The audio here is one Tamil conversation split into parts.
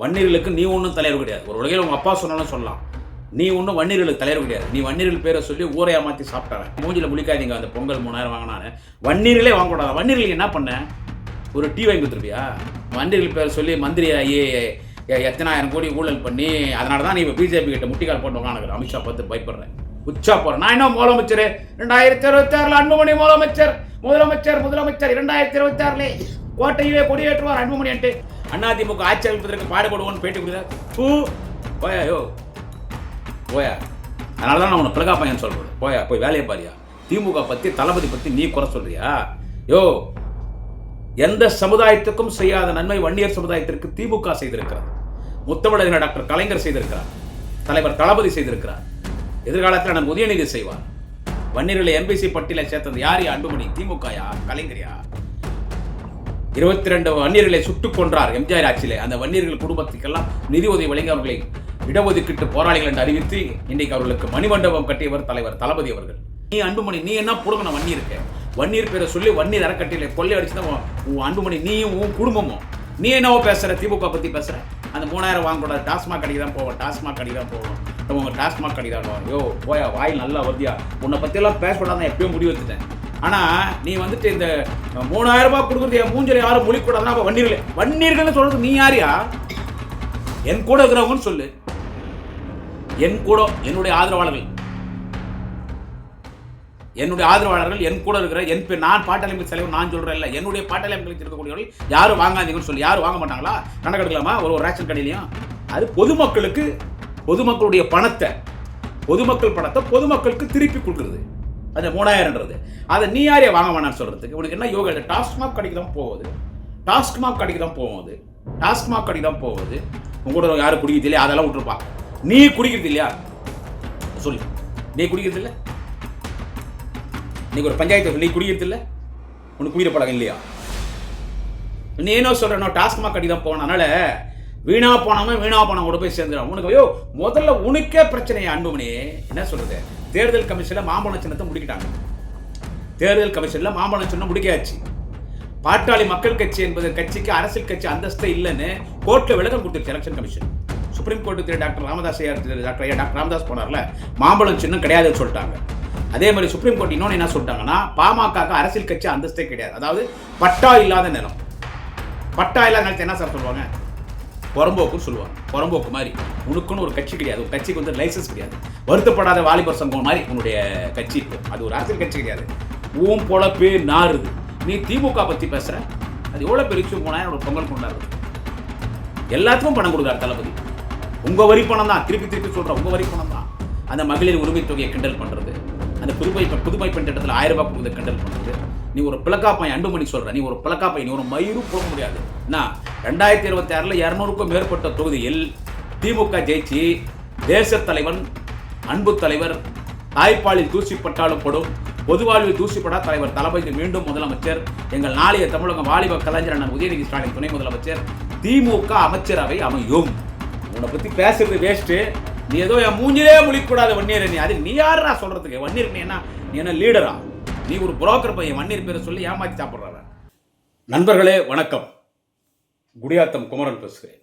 வன்னியர்களுக்கு நீ ஒன்றும் தலைவர் கிடையாது. ஒரு உலகையில் உங்கள் அப்பா சொன்னாலும் சொல்லலாம். நீ ஒன்றும் வன்னியர்களுக்கு தலைவர் கிடையாது. நீ வன்னியர்கள் பேரை சொல்லி ஊரை ஏமாற்றி சாப்பிட்டாங்க. மூஞ்சியில் முழிக்காதீங்க அந்த பொங்கல் மூணாயிரம் வாங்கினாரு. வன்னியர்களே வாங்கக்கூடாது வன்னியர்களுக்கு என்ன பண்ண? ஒரு டீ வாங்கி கொடுத்துருப்பியா? வன்னியர்கள் பேரை சொல்லி மந்திரி ஆகி எத்தனாயிரம் கோடி ஊழல் பண்ணி அதனால தான் நீ இப்போ பிஜேபி கிட்ட முட்டிக்கால் போட்டு உட்காந்துக்கிற அமித்ஷா பார்த்து பயப்படுறேன். உச்சா போறேன். நான் என்ன முதலமைச்சர்? ரெண்டாயிரத்தி இருபத்தி ஆறுல அன்புமணி முதலமைச்சர். முதலமைச்சர் முதலமைச்சர் இரண்டாயிரத்தி இருபத்தி ஆறுல கோட்டையிலே கொடியேற்றுவார் அன்புமணின்ட்டு அதிமுக ஆட்சி அமைப்பதற்கு பாடுபடுவோன்னு பேட்டி கொடுத்தார் போயா யோ போயா. அதனால தான் நான் உன்னை பிளகா பையன் சொல்றது போயா போய் வேலையை பாரியா. திமுக பற்றி தளபதி பற்றி நீ குறை சொல்றியா? யோ எந்த சமுதாயத்துக்கும் செய்யாத நன்மை வன்னியர் சமுதாயத்திற்கு திமுக செய்திருக்கிறது. முத்தமிழர் டாக்டர் கலைஞர் செய்திருக்கிறார். தலைவர் தளபதி செய்திருக்கிறார். எதிர்காலத்தில் நான் உதயநிதி செய்வார். வன்னியர்களை எம்பிசி பட்டியலை சேர்த்தது யார்? யா அன்புமணி. திமுகயா கலைஞரியா இருபத்தி ரெண்டு வன்னியர்களை சுட்டுக் கொன்றார் எம்ஜிஆர் ஆட்சியிலே. அந்த வன்னியர்கள் குடும்பத்துக்கெல்லாம் நிதி உதவி வழங்கி அவர்களை இடஒதுக்கீட்டு போராளிகள் என்று அறிவித்து இன்றைக்கு அவர்களுக்கு மணிமண்டபம் கட்டியவர் தலைவர் தளபதி அவர்கள். நீ அன்புமணி நீ என்ன புடுங்கின வன்னியருக்கு வன்னியர் பேரை சொல்லி வன்னியர் அறக்கட்டையில கொள்ளை அடிச்சு தான் உன் அன்புமணி நீயும் உன் குடும்பமும். நீ என்னவோ பேசுற திமுக பத்தி பேசுற? அந்த மூணாயிரம் வாங்கக்கூடாது டாஸ்மாக் கடைக்கு தான் போவோம் டாஸ்மாக் கடைக்கு தான் போவோம். நம்ம டாஸ்மாக் கடைக்கு தான் போவோம். யோ போயா வாய் நல்லா வருதியா? உன்னை பற்றியெல்லாம் பேசக்கூடாது எப்பயும் முடிவு வச்சுட்டேன் ஆனா நீ வந்துட்டு இந்த மூணாயிரம் ரூபாய் கொடுக்குறது என் மூஞ்சல் யாரும் மொழிக்கூடாதுன்னா அப்போ வன்னீர்கள். வன்னீர்கள்னு சொல்றது நீ யாரியா என் கூட இருக்கிறவங்கன்னு சொல்லு. என் கூட என்னுடைய ஆதரவாளர்கள். என்னுடைய ஆதரவாளர்கள் என் கூட இருக்கிற என் பேர் நான் பாட்டாளி தலைவர் நான் சொல்றேன் இல்லை. என்னுடைய பாட்டாளி இருக்கக்கூடியவர்கள் யாரும் வாங்காதீங்கன்னு சொல்லி யாரும் வாங்க மாட்டாங்களா? கணக்கு எடுக்கலாமா? ஒரு ஒரு ரேஷன் கடையிலையும். அது பொதுமக்களுக்கு பொதுமக்களுடைய பணத்தை பொதுமக்கள் பணத்தை பொதுமக்களுக்கு திருப்பி கொடுக்குறது. அது மூணாயிரம்ன்றது. அதை நீ யாரையே வாங்க வேணாம்னு சொல்றதுக்கு உனக்கு என்ன யோகா இல்லை டாஸ்மாக் கடைக்கு தான் போகுது. டாஸ்மாக் கடைக்கு தான் போகுது. டாஸ்மாக் கடைக்கு தான் போகுது. உங்க கூட யாரும் குடிக்கிறது இல்லையா? அதெல்லாம் விட்டுருப்பா. நீ குடிக்கிறது இல்லையா? சொல்லு. நீ குடிக்கிறது இல்லை? நீங்கள் ஒரு பஞ்சாயத்து நீ குடிக்கிறது இல்லை? உனக்கு குடிக்கிற பழக்கம் இல்லையா? நீ என்ன சொல்றனோ டாஸ்மாக் கடைக்கு தான் போகணும் அதனால வீணா போனவன் வீணா போனவங்க கூட போய் சேர்ந்துடும் உனக்கு ஐயோ முதல்ல உனக்கே பிரச்சனையா அன்புமணி? என்ன சொல்கிறது தேர்தல் கமிஷனில் மாம்பழ சின்னத்தை முடிக்கிட்டாங்க. தேர்தல் கமிஷனில் மாம்பழ சின்னம் முடிக்காச்சு. பாட்டாளி மக்கள் கட்சி என்பது கட்சிக்கு அரசியல் கட்சி அந்தஸ்தே இல்லைன்னு கோர்ட்டில் விளக்கம் கொடுத்துருச்சு election commission supreme court Thiru doctor Ramadoss ஐயா டாக்டர் ஐயா டாக்டர் ராமதாஸ் போனார்ல மாம்பழம் சின்னம் கிடையாதுன்னு சொல்லிட்டாங்க. அதே மாதிரி சுப்ரீம் கோர்ட் இன்னொன்று என்ன சொல்லிட்டாங்கன்னா பாமக அரசியல் கட்சி அந்தஸ்தே கிடையாது. அதாவது பட்டா இல்லாத நிலம். பட்டா இல்லாத நிலத்தை என்ன சார் சொல்லுவாங்க? புறம்போக்குன்னு சொல்லுவாங்க. புறம்போக்கு மாதிரி. உனக்குன்னு ஒரு கட்சி கிடையாது. ஒரு கட்சிக்கு வந்து லைசன்ஸ் கிடையாது. வருத்தப்படாத வாலிபர் சங்கம் மாதிரி உன்னுடைய கட்சி இருக்கு. அது ஒரு அரசியல் கட்சி கிடையாது. ஊம் பொழப்பு நாறுது. நீ திமுக பற்றி பேசுற. அது எவ்வளோ பெருசு போனால் என்னோட பொங்கல் கொண்டாடுறது. எல்லாத்துக்கும் பணம் கொடுக்குறாரு தளபதி. உங்க வரி பணம் தான். திருப்பி திருப்பி சொல்றேன் உங்கள் வரி பணம் தான். அந்த மகளிர் உரிமை தொகையை கிண்டல் பண்றது. அந்த புதுமை புதுமை பெண் திட்டத்தில் ஆயிரம் ரூபாய் கொடுக்குறத கிண்டல் பண்ணுறது நீ ஒரு பிளக்கா பையன் அன்புமணி சொல்ற. நீ ஒரு பிளக்கா பையன் நீ ஒரு மயிரும் போக முடியாது. என்ன ரெண்டாயிரத்தி இருபத்தி ஆறில் இரநூறுக்கும் மேற்பட்ட தொகுதியில் திமுக ஜெயிச்சு தேசத் தலைவன் அன்பு தலைவர் தாய்ப்பாலில் தூசிப்பட்டாலும் படும் பொதுவாழ்வில் தூசிப்படா தலைவர் தளபதி மீண்டும் முதலமைச்சர் எங்கள் நாளைய தமிழக வாலிப கலைஞர் அண்ணன் உதயநிதி ஸ்டாலின் துணை முதலமைச்சர் திமுக அமைச்சரவை அமையும். உன்னை பற்றி பேசுறது வேஸ்ட்டு நீ ஏதோ என் மூஞ்சிலே முழிக்கூடாது வன்னியர் நீ. அது நீ யாரா சொல்றதுக்கு? வன்னியர் நீ என்ன நீ என்ன லீடரா நீ ஒரு புரோக்கர் பையன் வன்னியர் பேரை சொல்லி ஏமாத்தி சாப்பிட்றவன் நண்பர்களே வணக்கம். குடியாத்தம் குமரன் பேசுகிறேன்.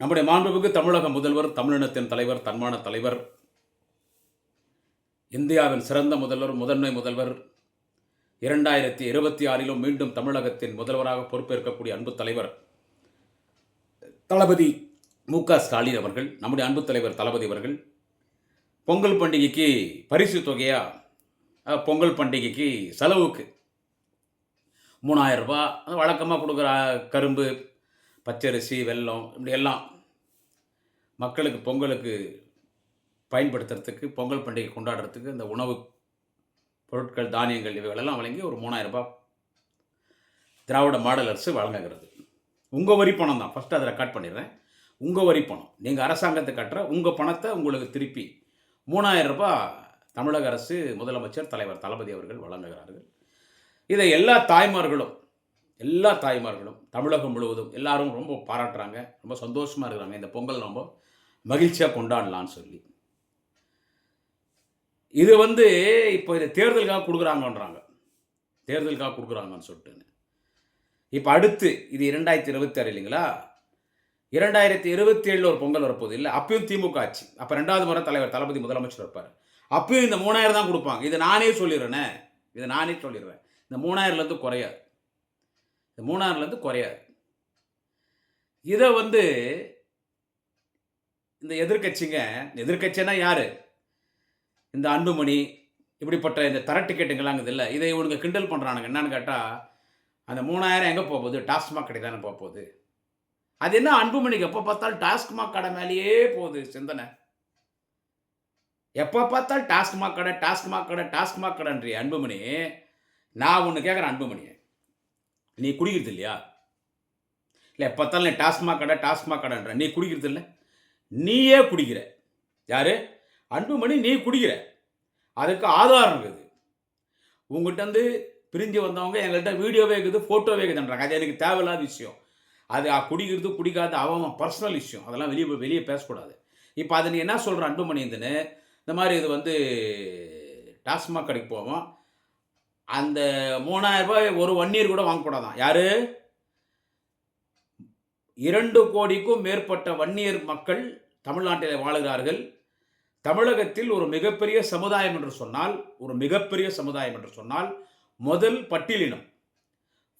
நம்முடைய மாண்புமிகு தமிழக முதல்வர் தமிழினத்தின் தலைவர் தன்மான தலைவர் இந்தியாவின் சிறந்த முதல்வர் முதன்மை முதல்வர் இரண்டாயிரத்தி இருபத்தி ஆறிலும் மீண்டும் தமிழகத்தின் முதல்வராக பொறுப்பேற்கக்கூடிய அன்பு தலைவர் தளபதி மு க ஸ்டாலின் அவர்கள் நம்முடைய அன்பு தலைவர் தளபதி அவர்கள் பொங்கல் பண்டிகைக்கு பரிசு தொகையாக பொங்கல் பண்டிகைக்கு செலவுக்கு மூணாயிரம் ரூபாய் அது வழக்கமாக கொடுக்குற கரும்பு பச்சரிசி வெல்லம் இப்படி எல்லாம் மக்களுக்கு பொங்கலுக்கு பயன்படுத்துறதுக்கு பொங்கல் பண்டிகை கொண்டாடுறதுக்கு இந்த உணவு பொருட்கள் தானியங்கள் இவைகளெல்லாம் வழங்கி ஒரு மூணாயிரம் திராவிட மாடல் அரசு வழங்குகிறது. உங்கள் வரி பணம் தான். ஃபஸ்ட்டு அதை ரெக்கார்ட் பண்ணிடுறேன். உங்கள் வரி பணம். நீங்கள் அரசாங்கத்தை கட்டுற உங்கள் பணத்தை உங்களுக்கு திருப்பி மூணாயிரம் ரூபாய் தமிழக அரசு முதலமைச்சர் தலைவர் தளபதி அவர்கள் வழங்குகிறார்கள். இதை எல்லா தாய்மார்களும் எல்லா தாய்மார்களும் தமிழகம் முழுவதும் எல்லாரும் ரொம்ப பாராட்டுறாங்க. ரொம்ப சந்தோஷமாக இருக்கிறாங்க. இந்த பொங்கல் ரொம்ப மகிழ்ச்சியாக கொண்டாடலான்னு சொல்லி. இது வந்து இப்போ இது தேர்தலுக்காக கொடுக்குறாங்கன்றாங்க. தேர்தலுக்காக கொடுக்குறாங்கன்னு சொல்லிட்டு இப்போ அடுத்து இது இரண்டாயிரத்தி இருபத்தி ஆறு இல்லைங்களா? இரண்டாயிரத்தி இருபத்தி ஏழில் ஒரு பொங்கல் வரப்போகுது. இல்லை அப்பயும் திமுக ஆட்சி அப்போ ரெண்டாவது முறை தலைவர் தளபதி முதலமைச்சர் இருப்பார். அப்பயும் இந்த மூணாயிரம் தான் கொடுப்பாங்க. இதை நானே சொல்லிடுறேனே. இதை நானே சொல்லிடுறேன். இந்த மூணாயிரம்லேருந்து குறையாது. இந்த மூணாயிரம்லேருந்து குறையாது. இதை வந்து இந்த எதிர்க்கட்சிங்க எதிர்க்கட்சின்னா யார்? இந்த அன்புமணி இப்படிப்பட்ட இந்த தர டிக்கெட்டுங்களாங்குது இல்லை. இதை இவனுங்க கிண்டல் பண்ணுறானுங்க என்னன்னு கேட்டால் அந்த மூணாயிரம் எங்கே போக போகுது டாஸ்மாக் கடை தானே போக போகுது. அது என்ன அன்புமணிக்கு எப்போ பார்த்தாலும் டாஸ்மாக் கடை மேலேயே போகுது சிந்தனை. எப்போ பார்த்தாலும் டாஸ்மாக் கடை டாஸ்மாக் கடை டாஸ்மாக் கடைன்றிய அன்புமணி. நான் ஒன்று கேட்குறேன் அன்புமணி நீ குடிக்கிறது இல்லையா? இல்லை எப்போத்தாலும் பார்த்தாலும் நீ டாஸ்மாக் கடை டாஸ்மாக் கடைன்ற. நீ குடிக்கிறது இல்லை. நீயே குடிக்கிற. யார்? அன்புமணி நீ குடிக்கிற. அதுக்கு ஆதாரம் இருக்குது. உங்கள்கிட்ட வந்து பிரிஞ்சு வந்தவங்க எங்கள்கிட்ட வீடியோவே இருக்குது ஃபோட்டோவே இருக்குதுன்றாங்க. அது எனக்கு தேவையில்லாத விஷயம். அது குடிக்கிறது குடிக்காத அவன் பர்சனல் விஷயம் அதெல்லாம் வெளியே வெளியே பேசக்கூடாது. இப்போ அதை நீ என்ன சொல்கிற அன்புமணி இருந்துன்னு இந்த மாதிரி இது வந்து டாஸ்மாக் கடைக்கு போவோம். அந்த மூணாயிரம் ரூபாய் ஒரு ஒன் இயர் கூட வாங்கக்கூடாதான். யார்? இரண்டு கோடிக்கும் மேற்பட்ட வன்னியர் மக்கள் தமிழ்நாட்டில் வாழுகிறார்கள். தமிழகத்தில் ஒரு மிகப்பெரிய சமுதாயம் என்று சொன்னால் ஒரு மிகப்பெரிய சமுதாயம் என்று சொன்னால் முதல் பட்டியலினம்.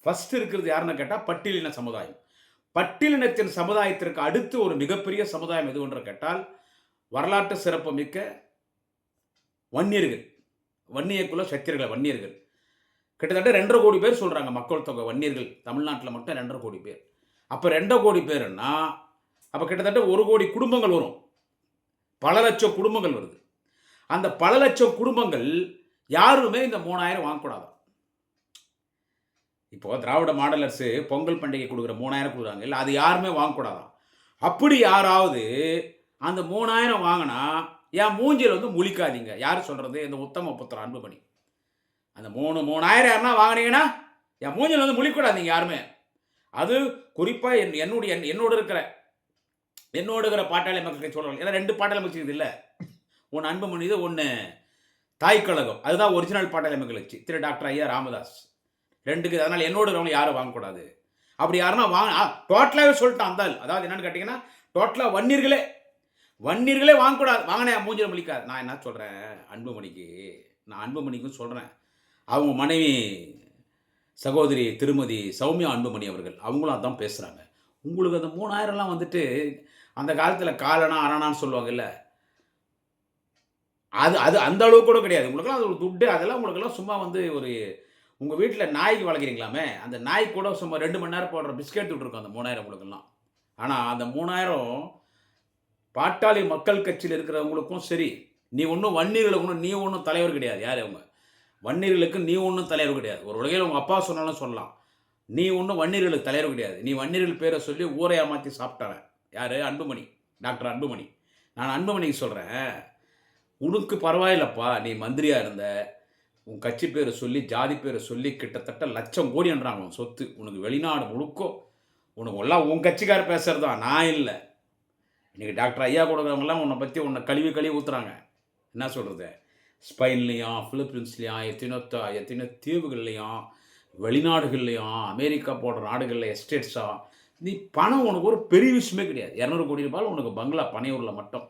ஃபர்ஸ்ட் இருக்கிறது யாருன்னு கேட்டால் பட்டியலின சமுதாயம். பட்டியலினத்தின் சமுதாயத்திற்கு அடுத்து ஒரு மிகப்பெரிய சமுதாயம் எது என்று கேட்டால் வரலாற்று சிறப்பு மிக்க வன்னியர்கள் வன்னியக்குள்ள சத்தியர்கள் வன்னியர்கள். கிட்டத்தட்ட ரெண்டரை கோடி பேர் சொல்கிறாங்க மக்கள் தொகை வன்னியர்கள். தமிழ்நாட்டில் மட்டும் ரெண்டரை கோடி பேர். அப்போ ரெண்டரை கோடி பேருன்னா அப்போ கிட்டத்தட்ட ஒரு கோடி குடும்பங்கள் வரும். பல லட்சம் குடும்பங்கள் வருது. அந்த பல லட்சம் குடும்பங்கள் யாருமே இந்த மூணாயிரம் வாங்கக்கூடாது. இப்போ திராவிட மாடலர்ஸு பொங்கல் பண்டிகை கொடுக்குற மூணாயிரம் கொடுக்குறாங்க. இல்லை அது யாருமே வாங்கக்கூடாதான் அப்படி யாராவது அந்த மூணாயிரம் வாங்கினா என் மூஞ்சியில் வந்து முழிக்காதீங்க. யார் சொல்கிறது இந்த உத்தம புத்திர அன்புமணி. அந்த மூணு மூணாயிரம் யாருன்னா வாங்கினீங்கன்னா என் மூஞ்சில் வந்து முழிக்கூடாதீங்க யாருமே. அது குறிப்பாக என் என்னுடைய என் என்னோட இருக்கிற என்னோட இருக்கிற பாட்டாளி மக்களுக்கு சொல்கிறேன் ஏன்னா ரெண்டு பாட்டாளி மக்கள் இல்லை. ஒன்று அன்பு இது ஒன்று தாய் கழகம். அதுதான் ஒரிஜினல் பாட்டாளி மக்கள் வச்சு. திரு டாக்டர் ஐயா ராமதாஸ். ரெண்டுக்கு அதனால் என்னோட இருக்கிறவங்க யாரும் வாங்கக்கூடாது. அப்படி யாருன்னா வாங்க டோட்டலாகவே சொல்லிட்டான் அந்த அதாவது என்னென்னு கேட்டிங்கன்னா டோட்டலாக வன்னியர்களே. வன்னியர்களே வாங்கக்கூடாது. வாங்கினே மூஞ்சில் முழிக்காது. நான் என்ன சொல்கிறேன் அன்புமணிக்கு நான் அன்புமணிக்கும் சொல்கிறேன் அவங்க மனைவி சகோதரி திருமதி சௌமியா அன்புமணி அவர்கள் அவங்களும் அதான் பேசுகிறாங்க உங்களுக்கு அந்த மூணாயிரம்லாம் வந்துட்டு அந்த காலத்தில் காலனா அரணான்னு சொல்லுவாங்கல்ல அது அது அந்த அளவுக்கு கூட கிடையாது. உங்களுக்குலாம் அது ஒரு துட்டு அதெல்லாம் உங்களுக்கெல்லாம் சும்மா வந்து ஒரு உங்கள் வீட்டில் நாய்க்கு வளர்க்குறீங்களாமே அந்த நாய் கூட சும்மா ரெண்டு மணி நேரம் போடுற பிஸ்கெட் விட்டுருக்கோம் அந்த மூணாயிரம் உங்களுக்கெல்லாம். ஆனால் அந்த மூணாயிரம் பாட்டாளி மக்கள் கட்சியில் இருக்கிறவங்களுக்கும் சரி நீ ஒன்றும் வன்னியர்களுக்கு ஒன்றும் நீ ஒன்றும் தலைவர் கிடையாது யார் அவங்க? வன்னியர்களுக்கு நீ ஒன்றும் தலைவர் கிடையாது. ஒரு உலகையில் உங்கள் அப்பா சொன்னாலும் சொல்லலாம். நீ ஒன்றும் வன்னியர்களுக்கு தலைவர் கிடையாது. நீ வன்னியர்கள் பேரை சொல்லி ஊரை ஏமாற்றி சாப்பிட்டவன். யார்? அன்புமணி. டாக்டர் அன்புமணி. நான் அன்புமணிக்கு சொல்கிறேன் உனக்கு பரவாயில்லப்பா நீ மந்திரியாக இருந்த. உன் கட்சி பேரை சொல்லி ஜாதி பேரை சொல்லி கிட்டத்தட்ட லட்சம் கோடின்றாங்க உன் சொத்து. உனக்கு வெளிநாடு முழுக்கோ உனக்கு எல்லாம் உன் கட்சிக்கார பேசுகிறது தான் நான் இல்லை. இன்றைக்கி டாக்டர் ஐயா கொடுக்குறவங்கலாம் உன்னை பற்றி உன்னை கழுவி கழுவி ஊற்றுறாங்க என்ன சொல்கிறது ஸ்பெயின்லேயும் ஃபிலிப்பீன்ஸ்லேயும் எத்தனையோ த- எத்தனையோ தீவுகள்லேயும் வெளிநாடுகள்லையும் அமெரிக்கா போன்ற நாடுகளில் எஸ்டேட்ஸா நீ பணம் உனக்கு ஒரு பெரிய விஷயமே கிடையாது. இரநூறு கோடி ரூபாயில் உனக்கு பங்களா பனையூரில் மட்டும்.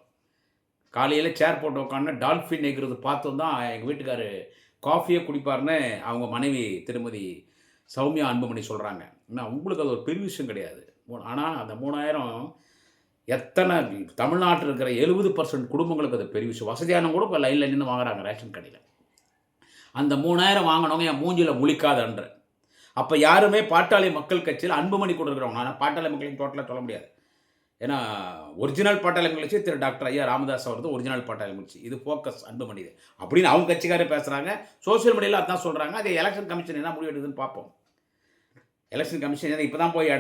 காலையில் சேர் போட்டு உட்காந்து டால்ஃபின் எகிறது பார்த்தோம் தான் எங்கள் வீட்டுக்காரு காஃபியே குடிப்பார்னு அவங்க மனைவி திருமதி சௌமியா அன்புமணி சொல்கிறாங்க ஏன்னா உங்களுக்கு அது ஒரு பெரிய விஷயம் கிடையாது. ஆனால் அந்த மூணாயிரம் எத்தனை தமிழ்நாட்டில் இருக்கிற எழுபது பர்சன்ட் குடும்பங்களுக்கு அது பெரிய விஷயம். வசதியான கூட இப்போ லைனில் நின்று வாங்குறாங்க ரேஷன் கடையில். அந்த மூணாயிரம் வாங்கினவங்க என் மூஞ்சியில் முழிக்காதன்ற. அப்போ யாருமே பாட்டாளி மக்கள் கட்சியில் அன்புமணி கொடுக்குறவங்க ஆனால் பாட்டாளி மக்களையும் டோட்டலாக சொல்ல முடியாது. ஏன்னா ஒரிஜினல் பாட்டாளி கட்சி திரு டாக்டர் ஐயா ராமதாஸ் அவரது ஒரிஜினல் பாட்டாளி கட்சி. இது ஃபோக்கஸ் அன்புமணி அப்படின்னு அவங்க கட்சிக்காரே பேசுகிறாங்க சோஷியல் மீடியாவில் அதான் சொல்கிறாங்க அது எலெக்ஷன் கமிஷன் என்ன முடிவு எடுக்குதுன்னு பார்ப்போம். எலெக்ஷன் கமிஷன் இப்போ தான் போய்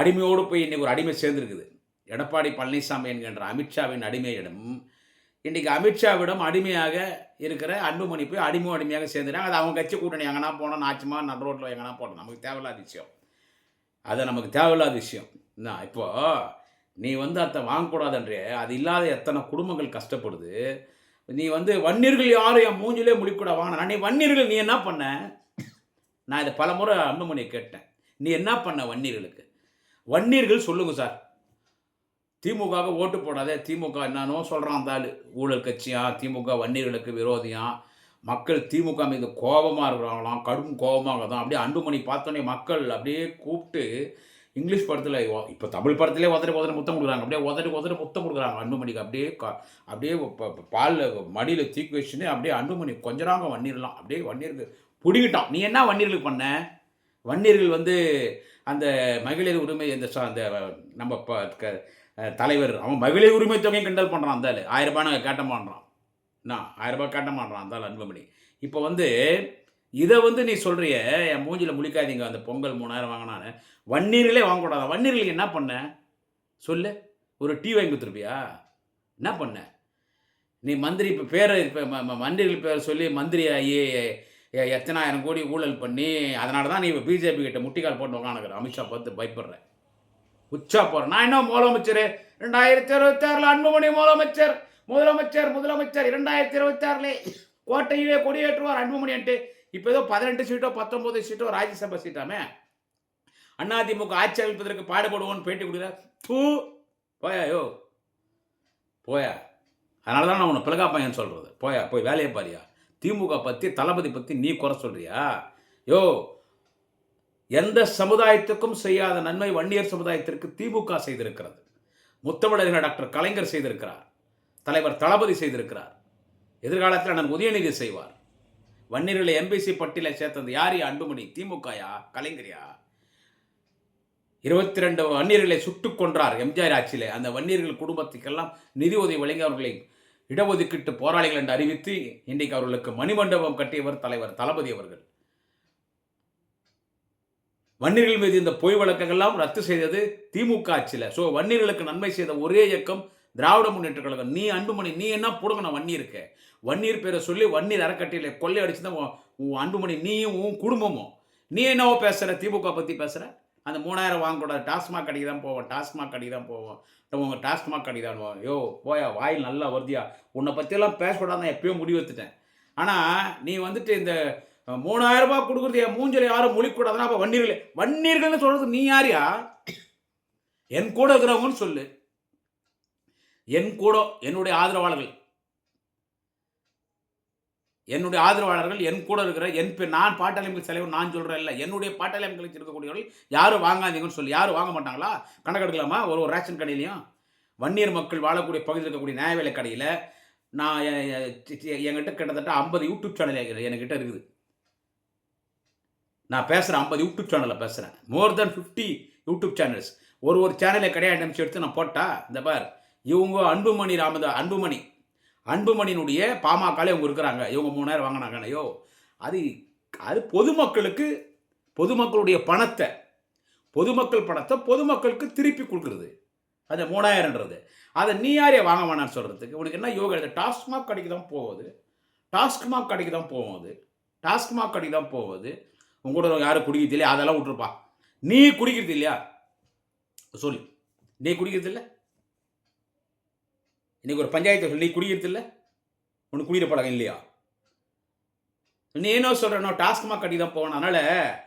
அடிமையோடு போய் இன்றைக்கி ஒரு அடிமை சேர்ந்துருக்குது. எடப்பாடி பழனிசாமி என்கின்ற அமித்ஷாவின் அடிமையிடம் இன்றைக்கி அமித்ஷாவிடம் அடிமையாக இருக்கிற அன்புமணி போய் அடிமை அடிமையாக சேர்ந்துட்டாங்க. அது அவங்க கட்சி கூட்டணி எங்கன்னா போனோம் நாச்சுமா நடு ரோட்டில் எங்கன்னா போட்டோம் நமக்கு தேவையில்லாத விஷயம். அது நமக்கு தேவையில்லாத விஷயம். என்ன இப்போது நீ வந்து அதை வாங்கக்கூடாதுன்றே அது இல்லாத எத்தனை குடும்பங்கள் கஷ்டப்படுது. நீ வந்து வன்னியர்கள் யாரும் என் மூஞ்சிலே முடிக்கூட வாங்கினா. நீ வன்னியர்கள் நீ என்ன பண்ண? நான் இதை பல முறை அன்புமணியை கேட்டேன். நீ என்ன பண்ண வன்னியர்களுக்கு? வன்னியர்கள் சொல்லுங்கள் சார். திமுகவுக்கு ஓட்டு போடாதே திமுக என்னன்னோ சொல்கிறான் அந்த ஆள். ஊழல் கட்சியா திமுக வன்னியர்களுக்கு விரோதியா? மக்கள் திமுக மீது கோபமாக இருக்கிறாங்களாம் கடும் கோபமாக தான். அப்படியே அன்புமணி பார்த்தோன்னே மக்கள் அப்படியே கூப்பிட்டு இங்கிலீஷ் படத்தில் இப்போ தமிழ் படத்திலே உதறி உதறி முத்தம் கொடுக்குறாங்க. அப்படியே உதறி உதறி முத்தம் கொடுக்குறாங்க அன்புமணிக்கு. அப்படியே அப்படியே பாலில் மடியில் தூக்கி வச்சுன்னு அப்படியே அன்புமணி கொஞ்சறாங்க வன்னியர்லாம். அப்படியே வன்னியருக்கு பிடிக்கிட்டான் நீ என்ன வன்னியர்களுக்கு பண்ண? வன்னியர்கள் வந்து அந்த மகளிர் உரிமை இந்த அந்த நம்ம தலைவர் அவன் மகளிர் உரிமை தொகையும் கிண்டல் பண்ணுறான் அந்த ஆயிரம் ரூபாய் நாங்கள் கேட்ட மாட்டான் என்ன? ஆயிரம் ரூபாய் கேட்ட மாட்டான் அந்த அன்புமணி. இப்போ வந்து இதை வந்து நீ சொல்கிறிய என் மூஞ்சில் முழிக்காதீங்க அந்த பொங்கல் மூணாயிரம் வாங்கினான்னு. வன்னீர்களே வாங்கக்கூடாது? வன்னீர்களுக்கு என்ன பண்ண? சொல்லு. ஒரு டீ வாங்கி கொடுத்துருப்பியா? என்ன பண்ண? நீ மந்திரி இப்போ பேரை இப்போ மந்திரிகள் பேரை சொல்லி மந்திரி ஆகி எத்தனாயிரம் கோடி ஊழல் பண்ணி அதனால தான் நீ இப்போ பிஜேபி கிட்ட முட்டிக்கால் போட்டு உக்காந்துக்கிற. அமித்ஷா பார்த்து பயப்படுற. உச்சா போகிறேன் நான் என்ன முதலமைச்சர்? ரெண்டாயிரத்தி இருபத்தாறில் அன்புமணி முதலமைச்சர். முதலமைச்சர் முதலமைச்சர் இரண்டாயிரத்தி இருபத்தாறுல கோட்டையிலே கொடியேற்றுவார் அன்புமணின்ட்டு இப்போ ஏதோ பதினெட்டு சீட்டோ பத்தொம்போது சீட்டோ ராஜ்யசபா சீட்டாமே. அதிமுக ஆட்சி அமைப்பதற்கு பாடுபடுவோன்னு பேட்டி கொடுக்குற தூ போயா யோ போயா. அதனால தான் நான் உன்னை பிளகா பையன் சொல்கிறது போயா போய் வேலையை பாரியா. திமுக பற்றி தளபதி பற்றி நீ குறை சொல்கிறியா யோ எந்த சமுதாயத்துக்கும் செய்யாத நன்மை வன்னியர் சமுதாயத்திற்கு திமுக செய்திருக்கிறது. முத்தமிழறிஞர் டாக்டர் கலைஞர் செய்திருக்கிறார். தலைவர் தளபதி செய்திருக்கிறார். எதிர்காலத்தில் அண்ணன் உதயநிதி செய்வார். வன்னியர்களை எம்பிசி பட்டியலை சேர்த்தது யார் அன்புமணி? திமுகயா கலைஞரியா இருபத்தி ரெண்டு வன்னியர்களை சுட்டுக் கொன்றார் எம்ஜிஆர் ஆட்சியிலே. அந்த வன்னியர்கள் குடும்பத்துக்கெல்லாம் நிதி உதவி வழங்கி அவர்களை இடஒதுக்கீட்டு போராளிகள் என்று அறிவித்து இன்றைக்கு அவர்களுக்கு மணிமண்டபம் கட்டியவர் தலைவர் தளபதி அவர்கள். வன்னியர்கள் மீது இந்த பொய் வழக்கங்கள்லாம் ரத்து செய்தது திமுக ஆட்சியில். ஸோ வன்னியர்களுக்கு நன்மை செய்த ஒரே இயக்கம் திராவிட முன்னேற்ற கழகம். நீ அன்புமணி நீ என்ன புடுங்கணும் வன்னியருக்கு? வன்னியர் பேரை சொல்லி வன்னியர் அறக்கட்டையில் கொள்ளை அடிச்சு தான் உன் அன்புமணி நீயும் உன் குடும்பமும். நீ என்னவோ பேசுகிற திமுக பற்றி பேசுகிற அந்த மூணாயிரம் வாங்கக்கூடாது டாஸ்மாக் கடைக்கு தான் போவோம் டாஸ்மாக் கடைக்கு தான் போவோம். உங்கள் டாஸ்மாக் கடைக்கு தான் போவோம். யோ போயா வாயில் நல்லா வருதியா? உன்னை பற்றியெல்லாம் பேசக்கூடாது எப்பயும் முடிவு எடுத்துட்டேன். ஆனால் நீ வந்துட்டு இந்த மூணாயிரம் ரூபாய் கொடுக்குறது என் மூஞ்சல் யாரும் முழிக்கூடாதுன்னா அப்போ வன்னியர்கள் வன்னியர்கள்னு சொல்கிறது நீ யாரியா என் கூட இருக்கிறவங்கன்னு சொல்லு. என் கூட என்னுடைய ஆதரவாளர்கள். என்னுடைய ஆதரவாளர்கள் என் கூட இருக்கிற என் பேர் நான் பாட்டாளிகள் தலைவர் நான் சொல்கிறேன் இல்லை. என்னுடைய பாட்டாளிகளுக்கு இருக்கக்கூடியவர்கள் யாரும் வாங்காதீங்கன்னு சொல்லி. யாரும் வாங்க மாட்டாங்களா? கணக்கெடுக்கலாமா ஒரு ஒரு ரேஷன் கடையிலையும்? வன்னியர் மக்கள் வாழக்கூடிய பகுதியில் இருக்கக்கூடிய நியாய விலை கடையில் நான் என்கிட்ட கிட்டத்தட்ட ஐம்பது யூடியூப் சேனல் என்கிட்ட இருக்குது. நான் பேசுகிறேன் ஐம்பது யூடியூப் சேனலில் பேசுகிறேன் more than fifty YouTube channels ஒரு ஒரு சேனலை கிடையாது நிமிஷம் எடுத்து நான் போட்டா இந்த பார் இவங்க அன்புமணி ராமதா அன்புமணி. அன்புமணியினுடைய பாமகலே இவங்க இருக்கிறாங்க. இவங்க மூணாயிரம் வாங்கினாங்க. ஐயோ அது அது பொதுமக்களுக்கு பொதுமக்களுடைய பணத்தை பொதுமக்கள் பணத்தை பொதுமக்களுக்கு திருப்பி கொடுக்குறது. அந்த மூணாயிரன்றது அதை நீ யாரே வாங்க வேணாம்னு சொல்கிறதுக்கு உனக்கு என்ன யோகா இருக்குது டாஸ்மாக் கடைக்கு தான் போகுது. டாஸ்மாக் கடைக்கு தான் போகுது. டாஸ்மாக் கடைக்கு தான் போகுது. உங்க கூட யாரும் குடிக்கிறது இல்லையா? அதெல்லாம் விட்டுருப்பா. நீ குடிக்கிறது இல்லையா? சொல்லு நீ குடிக்கிறது இல்லை? இன்னைக்கு ஒரு பஞ்சாயத்து சொல்லி நீ குடிக்கிறது இல்லை? உனக்கு குடிக்கிற பழக்கம் இல்லையா? நீ என்ன சொல்கிறனோ டாஸ்மாக் கட்டி தான் போனனால அதனால்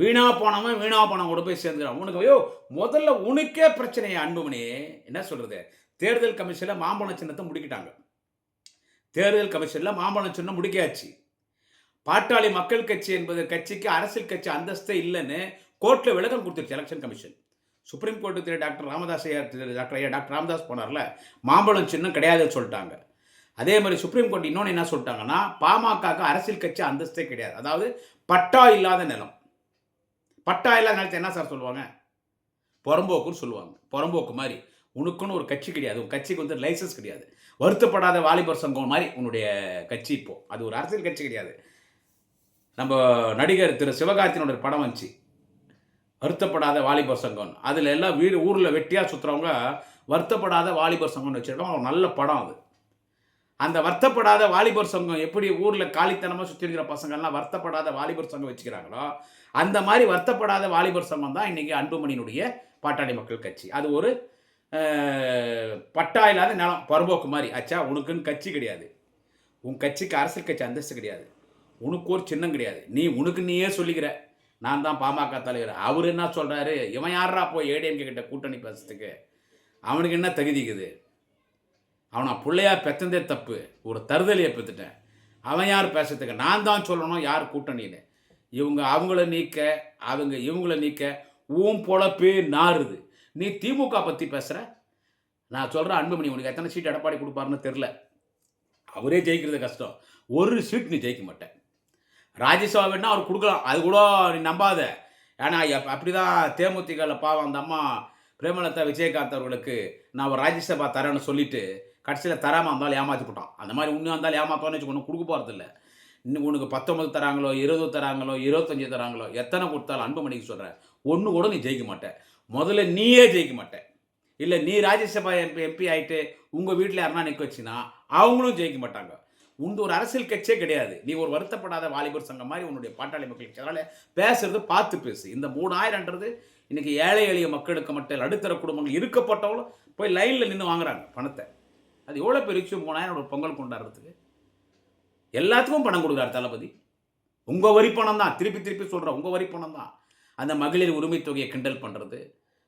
வீணா போனவன் வீணா போனவன் கூட போய் சேர்ந்துடும் உனக்கு ஐயோ முதல்ல உனக்கே பிரச்சனையா அன்புமணி. என்ன சொல்கிறது தேர்தல் கமிஷனில் மாம்பழம் சின்னத்தை முடிக்கிட்டாங்க. தேர்தல் கமிஷனில் மாம்பழம் சின்னம் முடிக்காச்சு பாட்டாளி மக்கள் கட்சி என்பது கட்சிக்கு அரசியல் கட்சி அந்தஸ்தே இல்லைன்னு கோர்ட்டில் விளக்கம் கொடுத்துருச்சு election commission supreme court Thiru doctor Ramadoss ஐயா டாக்டர் ஐயா டாக்டர் ராமதாஸ் போனார்ல மாம்பழம் சின்னம் கிடையாதுன்னு சொல்லிட்டாங்க. அதே மாதிரி சுப்ரீம் கோர்ட் இன்னொன்று என்ன சொல்லிட்டாங்கன்னா பாமகக்கு அரசியல் கட்சி அந்தஸ்தே கிடையாது. அதாவது பட்டா இல்லாத நிலம். பட்டா இல்லாத நிலத்தை என்ன சார் சொல்லுவாங்க? புறம்போக்குன்னு சொல்லுவாங்க. புறம்போக்கு மாதிரி. உனக்குன்னு ஒரு கட்சி கிடையாது. உன் கட்சிக்கு வந்து லைசன்ஸ் கிடையாது. வருத்தப்படாத வாலிபர் சங்கம் மாதிரி உன்னுடைய கட்சி இப்போது அது ஒரு அரசியல் கட்சி கிடையாது. நம்ம நடிகர் திரு சிவகார்த்தினோட ஒரு படம் வந்துச்சு. வருத்தப்படாத வாலிபர் சங்கம். அதில் எல்லாம் வீடு ஊரில் வெட்டியாக சுற்றுறவங்க வருத்தப்படாத வாலிபர் சங்கம்னு வச்சுருக்கோம் ஒரு நல்ல படம் அது. அந்த வருத்தப்படாத வாலிபர் சங்கம் எப்படி ஊரில் காலித்தனமாக சுற்றிருக்கிற பசங்கள்லாம் வருத்தப்படாத வாலிபர் சங்கம் வச்சுக்கிறாங்களோ அந்த மாதிரி வருத்தப்படாத வாலிபர் சங்கம் தான் இன்றைக்கி அன்புமணியினுடைய பாட்டாளி மக்கள் கட்சி. அது ஒரு பட்டா இல்லாத நிலம் பரம்போக்கு மாதிரி. ஆச்சா உனக்குன்னு கட்சி கிடையாது. உன் கட்சிக்கு அரசியல் கட்சி அந்தஸ்து கிடையாது. உனக்கு ஒரு சின்னம் கிடையாது. நீ உனக்கு நீயே சொல்லிக்கிற. நான் தான் பாமக தலைவர். அவர் என்ன சொல்கிறாரு இவன் யாரா போய் ஏடிஎம்கே கிட்ட கூட்டணி பேசுறதுக்கு? அவனுக்கு என்ன தகுதிக்குது அவனை பிள்ளையா பெத்தந்தே தப்பு. ஒரு தருதலையை பெற்றுட்டேன் அவன் யார் பேசுறதுக்கு? நான் தான் சொல்லணும் யார் கூட்டணின்னு. இவங்க அவங்கள நீக்க அவங்க இவங்கள நீக்க ஊம் பொழப்பே நாறுது. நீ திமுக பற்றி பேசுகிற நான் சொல்கிறேன் அன்புமணி உனக்கு எத்தனை சீட் எடப்பாடி கொடுப்பாருன்னு தெரில அவரே ஜெயிக்கிறது கஷ்டம். ஒரு சீட் நீ ஜெயிக்க மாட்டேன். ராஜ்யசபா வேணா அவர் கொடுக்கலாம். அது கூட நீ நம்பாத. ஏன்னா அப்படி தான் தேமுதிகவில் பாவம் அந்த அம்மா பிரேமலதா விஜயகாந்த் அவர்களுக்கு நான் ஒரு ராஜ்யசபா தரேன்னு சொல்லிட்டு கடைசியில் தராமல் இருந்தாலும் ஏமாற்றி போட்டான். அந்த மாதிரி உண்மையாக இருந்தாலும் ஏமாத்தோன்னு வச்சு ஒன்றும் கொடுக்க போகிறதில்ல இன்னும் உனக்கு பத்தொம்பது தராங்களோ இருபது தராங்களோ இருபத்தஞ்சி தராங்களோ எத்தனை கொடுத்தாலும் அன்புமணிக்கு சொல்கிறேன் ஒன்று கூட நீ ஜெயிக்க மாட்டேன் முதல்ல நீயே ஜெயிக்க மாட்டேன் இல்லை நீ ராஜ்யசபா எம்பி எம்பி ஆகிட்டு உங்கள் வீட்டில் யாருன்னா நிற்க வச்சுன்னா அவங்களும் ஜெயிக்க மாட்டாங்க. உண்டு ஒரு அரசியல் கட்சியே கிடையாது. நீ ஒரு வருத்தப்படாத வாலிபர் சங்கம் மாதிரி உன்னுடைய பாட்டாளி மக்களுக்கு அதனால் பேசுறது பார்த்து பேசு. இந்த மூணாயிரம்ன்றது இன்னைக்கு ஏழை எளிய மக்களுக்கு மட்டும் நடுத்தர குடும்பங்கள் இருக்கப்பட்டவங்களும் போய் லைனில் நின்று வாங்குறாங்க பணத்தை. அது எவ்வளோ பெரிய விஷயம்? மூணாயிரம் ஒரு பொங்கல் கொண்டாடுறதுக்கு. எல்லாத்துக்கும் பணம் கொடுக்குறாரு தளபதி. உங்கள் வரி பணம் தான். திருப்பி திருப்பி சொல்கிறேன் உங்கள் வரி பணம் தான். அந்த மகளிர் உரிமை தொகையை கிண்டல் பண்ணுறது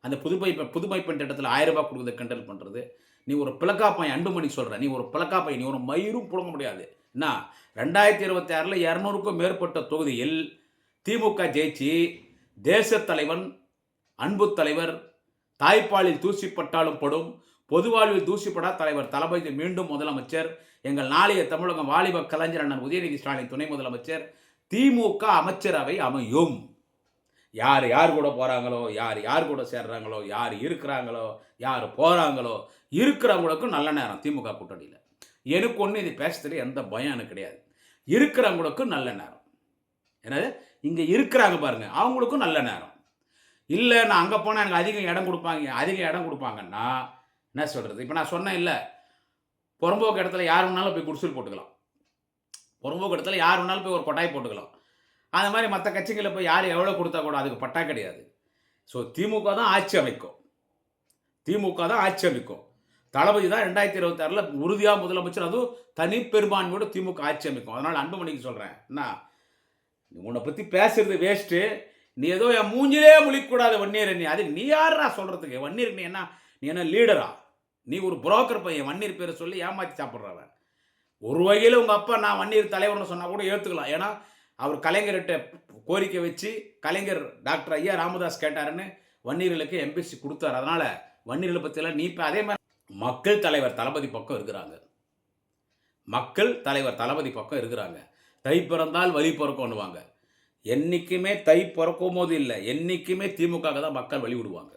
அந்த புதுமை புதுமை பெண் திட்டத்தில் ஆயிரம் ரூபாய் கொடுக்குறத கிண்டல் பண்ணுறது நீ ஒரு பிளக்காப்பை அன்புமணி சொல்கிற நீ ஒரு பிளக்காப்பை நீ ஒரு மயிரும் புழங்க முடியாது. என்ன? ரெண்டாயிரத்தி இருபத்தி ஆறில் இரநூறுக்கும் மேற்பட்ட தொகுதியில் திமுக ஜெயிச்சு தேசத் தலைவன் அன்பு தலைவர் தாய்ப்பாலில் தூசிப்பட்டாலும் படும் பொது வாழ்வில் தூசிப்படா தலைவர் தளபதி மீண்டும் முதலமைச்சர் எங்கள் நாளைய தமிழகம் வாலிப கலைஞர் அண்ணன் உதயநிதி ஸ்டாலின் துணை முதலமைச்சர் திமுக அமைச்சரவை அமையும். யார் யார் கூட போகிறாங்களோ யார் யார் கூட சேர்றாங்களோ யார் இருக்கிறாங்களோ யார் போகிறாங்களோ இருக்கிறவங்களுக்கும் நல்ல நேரம் திமுக கூட்டணியில். எனக்கு ஒன்று இது பேசுறதுல எந்த பயம் எனக்கு கிடையாது. இருக்கிறவங்களுக்கும் நல்ல நேரம். என்னது? இங்கே இருக்கிறாங்க பாருங்கள் அவங்களுக்கும் நல்ல நேரம். இல்லை நான் அங்கே போனால் எனக்கு அதிகம் இடம் கொடுப்பாங்க அதிக இடம் கொடுப்பாங்கன்னா என்ன சொல்கிறது இப்போ நான் சொன்னேன் இல்லை புறம்போக்கு இடத்துல யார் வேணாலும் போய் குடிசல் போட்டுக்கலாம். புறம்போக்கு இடத்துல யார் வேணாலும் போய் ஒரு கொட்டாய் போட்டுக்கலாம். அந்த மாதிரி மற்ற கட்சிகளில் போய் யார் எவ்வளோ கொடுத்தா கூட அதுக்கு பட்டா கிடையாது. ஸோ திமுக தான் ஆட்சி அமைக்கும். திமுக தான் ஆட்சி அமைக்கும். தளபதி தான் ரெண்டாயிரத்தி இருபத்தாறில் உறுதியாக முதலமைச்சர் அதுவும் தனி பெரும்பான்மையோட திமுக ஆட்சி அமைக்கும். அதனால் அன்புமணிக்கு சொல்கிறேன் என்ன உன்னை பற்றி பேசுறது வேஸ்ட்டு நீ ஏதோ என் மூஞ்சிலே முழிக்கூடாது வன்னியர் நீ அதுக்கு நீ யாரா சொல்கிறதுக்கு வன்னியர் நீ என்ன நீ என்ன லீடரா நீ ஒரு புரோக்கர் பையன். வன்னியர் பேரை சொல்லி ஏமாற்றி சாப்பிட்றவன். ஒரு வகையில் உங்கள் அப்பா நான் வன்னியர் தலைவர்னு சொன்னால் கூட ஏற்றுக்கலாம் ஏன்னா அவர் கலைஞர்கிட்ட கோரிக்கை வச்சு கலைஞர் டாக்டர் ஐயா ராமதாஸ் கேட்டாருன்னு வன்னியர்களுக்கு எம்பிசி கொடுத்தார். அதனால் வன்னியர்களை பற்றியெல்லாம் நீ இப்போ அதே மாதிரி மக்கள் தலைவர் தளபதி பக்கம் இருக்கிறாங்க. மக்கள் தலைவர் தளபதி பக்கம் இருக்கிறாங்க. தை பிறந்தால் வழி பிறக்கணுவாங்க என்றைக்குமே தை பிறக்கும் போது இல்லை என்றைக்குமே திமுக தான் மக்கள் வழி விடுவாங்க.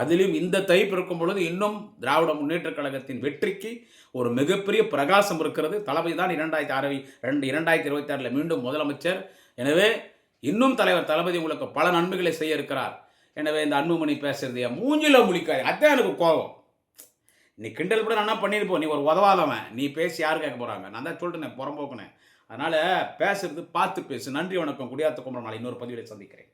அதிலும் இந்த தை பிறக்கும் பொழுது இன்னும் திராவிட முன்னேற்ற கழகத்தின் வெற்றிக்கு ஒரு மிகப்பெரிய பிரகாசம் இருக்கிறது. தளபதி தான் இரண்டாயிரத்தி ஆறு ரெண்டு இரண்டாயிரத்தி இருபத்தி ஆறில் மீண்டும் முதலமைச்சர். எனவே இன்னும் தலைவர் தளபதி உங்களுக்கு பல நன்மைகளை செய்ய இருக்கிறார். எனவே இந்த அன்புமணி பேசுறது என் மூஞ்சில முழிக்காது அதான் எனக்கு கோபம். நீ கிண்டல் கூட நான் பண்ணியிருப்போம் நீ ஒரு உதவாதவன். நீ பேசி யார் கேட்க போகிறாங்க நான் தான் சொல்லிட்டேன் புறம்போக்குனேன் அதனால் பேசுறது பார்த்து பேசு. நன்றி வணக்கம். குடியாத்த கும்பல் நாளை இன்னொரு பதிவில் சந்திக்கிறேன்.